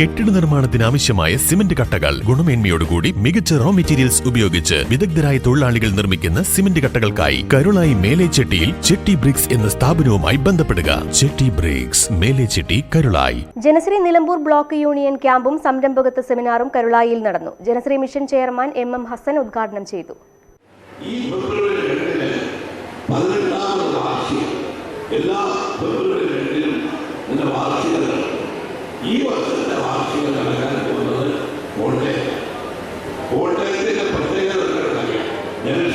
കെട്ടിട നിർമ്മാണത്തിന് ആവശ്യമായ സിമന്റ് കട്ടകൾ. ഗുണമേന്മയോടുകൂടി മികച്ച റോ മെറ്റീരിയൽസ് ഉപയോഗിച്ച് വിദഗ്ധരായ തൊഴിലാളികൾ നിർമ്മിക്കുന്ന സിമന്റ് കട്ടകൾക്കായി കരുളായി മേലേച്ചെട്ടിയിൽ ചെട്ടി ബ്രിക്സ് എന്ന സ്ഥാപനവുമായി ബന്ധപ്പെടുക. Chetty bricks Melechetty Karulai. Janasree Nilambur block union ക്യാമ്പും സംരംഭകത്വ സെമിനാറും കരുളായിൽ നടന്നു. Janasree mission chairman M M Hasan ഉദ്ഘാടനം ചെയ്തു. ഈ ഫെബ്രുവരി രണ്ടിന് പതിനെട്ടാമത് വാർഷികം. എല്ലാ ഫെബ്രുവരി രണ്ടിനും ഇതിന്റെ വാർഷികം ഈ വർഷത്തെ ನನಗಾಗಿ ಕೊಡುವುದು ವೋಲ್ಟೇಜ್ ವೋಲ್ಟೇಜ್ ಈಗ ಪ್ರತ್ಯೇಕ ಜನರು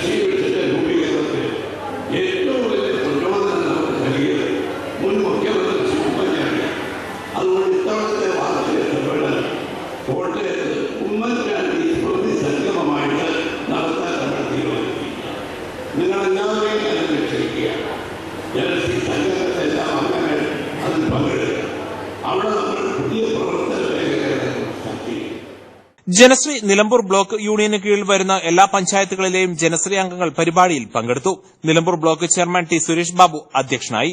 ജനശ്രീ നിലമ്പൂർ ബ്ലോക്ക് യൂണിയന് കീഴിൽ വരുന്ന എല്ലാ പഞ്ചായത്തുകളിലെയും ജനശ്രീ അംഗങ്ങൾ പരിപാടിയിൽ പങ്കെടുത്തു. Nilambur block chairman T Suresh Babu അധ്യക്ഷനായി.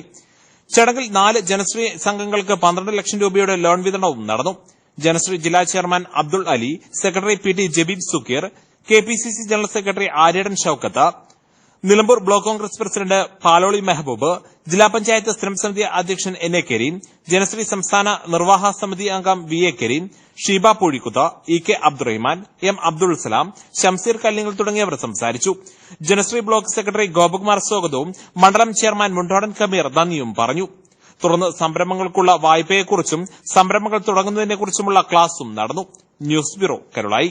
ചടങ്ങിൽ നാല് ജനശ്രീ സംഘങ്ങൾക്ക് പന്ത്രണ്ട് ലക്ഷം രൂപയുടെ ലോൺ വിതരണവും നടന്നു. ജനശ്രീ ജില്ലാ chairman Abdul Ali secretary P T Jabeeb Sukkeer K general secretary Aryadan Shoukath Nilambur block Congress president Paloli Mehaboob ജില്ലാ പഞ്ചായത്ത് സ്ഥിരം സമിതി അധ്യക്ഷൻ എൻ എ കരീം ജനശ്രീ സംസ്ഥാന നിർവാഹക സമിതി അംഗം V A Kareem Sheeba Poozhikkuth E K Abdurahiman M Abdul Salam Shamseer Kallingal തുടങ്ങിയവർ സംസാരിച്ചു. ജനശ്രീ ബ്ലോക്ക് സെക്രട്ടറി ഗോപകുമാർ സ്വാഗതവും മണ്ഡലം ചെയർമാൻ മുണ്ടോടൻ കമീർ നന്ദിയും പറഞ്ഞു. തുടർന്ന് സംരംഭങ്ങൾക്കുള്ള വായ്പയെക്കുറിച്ചും സംരംഭങ്ങൾ തുടങ്ങുന്നതിനെക്കുറിച്ചുമുള്ള ക്ലാസും നടന്നു. News bureau Karulai.